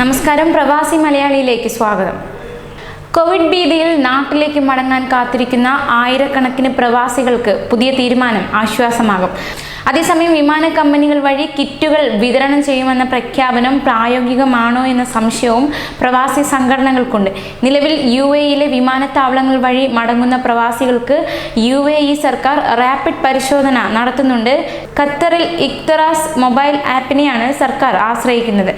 നമസ്കാരം. പ്രവാസി മലയാളിയിലേക്ക് സ്വാഗതം. കോവിഡ് ഭീതിയിൽ നാട്ടിലേക്ക് മടങ്ങാൻ കാത്തിരിക്കുന്ന ആയിരക്കണക്കിന് പ്രവാസികൾക്ക് പുതിയ തീരുമാനം ആശ്വാസമാകും. അതേസമയം വിമാന കമ്പനികൾ വഴി കിറ്റുകൾ വിതരണം ചെയ്യുമെന്ന പ്രഖ്യാപനം പ്രായോഗികമാണോ എന്ന സംശയവും പ്രവാസി സംഘടനകൾക്കുണ്ട്. നിലവിൽ യു എയിലെ വിമാനത്താവളങ്ങൾ വഴി മടങ്ങുന്ന പ്രവാസികൾക്ക് യു എ ഇ സർക്കാർ റാപ്പിഡ് പരിശോധന നടത്തുന്നുണ്ട്. ഖത്തറിൽ ഇക്തറാസ് മൊബൈൽ ആപ്പിനെയാണ് സർക്കാർ ആശ്രയിക്കുന്നത്.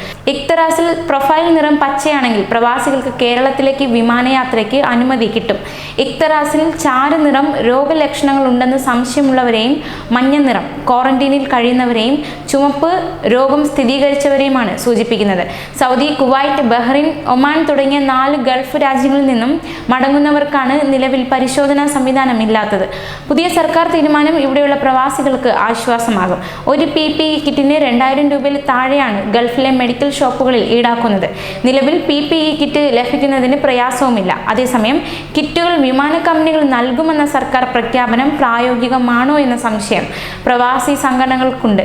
ഇക്തറാസിൽ പ്രൊഫൈൽ നിറം പച്ചയാണെങ്കിൽ പ്രവാസികൾക്ക് കേരളത്തിലേക്ക് വിമാനയാത്രയ്ക്ക് അനുമതി കിട്ടും. ഇക്തറാസിൽ ചാരനിറം രോഗലക്ഷണങ്ങൾ ഉണ്ടെന്ന് സംശയമുള്ളവരെയും മഞ്ഞ നിറം ക്വാറന്റീനിൽ കഴിയുന്നവരെയും ചുമപ്പ് രോഗം സ്ഥിരീകരിച്ചവരെയുമാണ് സൂചിപ്പിക്കുന്നത്. സൗദി കുവൈറ്റ് ബഹ്റിൻ ഒമാൻ തുടങ്ങിയ നാല് ഗൾഫ് രാജ്യങ്ങളിൽ നിന്നും മടങ്ങുന്നവർക്കാണ് നിലവിൽ പരിശോധനാ സംവിധാനം ഇല്ലാത്തത്. പുതിയ സർക്കാർ തീരുമാനം ഇവിടെയുള്ള പ്രവാസികൾക്ക് ആശ്വാസമാകും. ഒരു പി പി കിറ്റിന് രണ്ടായിരം രൂപയിൽ താഴെയാണ് ഗൾഫിലെ മെഡിക്കൽ ഷോപ്പുകളിൽ ഈടാക്കുന്നത്. നിലവിൽ പി പി ഇ കിറ്റ് ലഭിക്കുന്നതിന് പ്രയാസവുമില്ല. അതേസമയം കിറ്റുകൾ വിമാന കമ്പനികൾ നൽകുമെന്ന സർക്കാർ പ്രഖ്യാപനം പ്രായോഗികമാണോ എന്ന സംശയം പ്രവാസി സംഘടനകൾക്കുണ്ട്.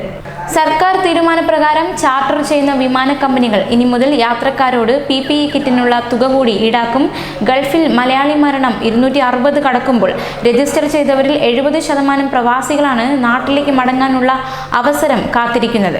സർക്കാർ തീരുമാനപ്രകാരം ചാർട്ടർ ചെയ്യുന്ന വിമാന കമ്പനികൾ ഇനി മുതൽ യാത്രക്കാരോട് പി പി ഇ കിറ്റിനുള്ള തുക കൂടി ഈടാക്കും. ഗൾഫിൽ മലയാളി മരണം ഇരുന്നൂറ്റി അറുപത് കടക്കുമ്പോൾ രജിസ്റ്റർ ചെയ്തവരിൽ എഴുപത് ശതമാനം പ്രവാസികളാണ് നാട്ടിലേക്ക് മടങ്ങാനുള്ള അവസരം കാത്തിരിക്കുന്നത്.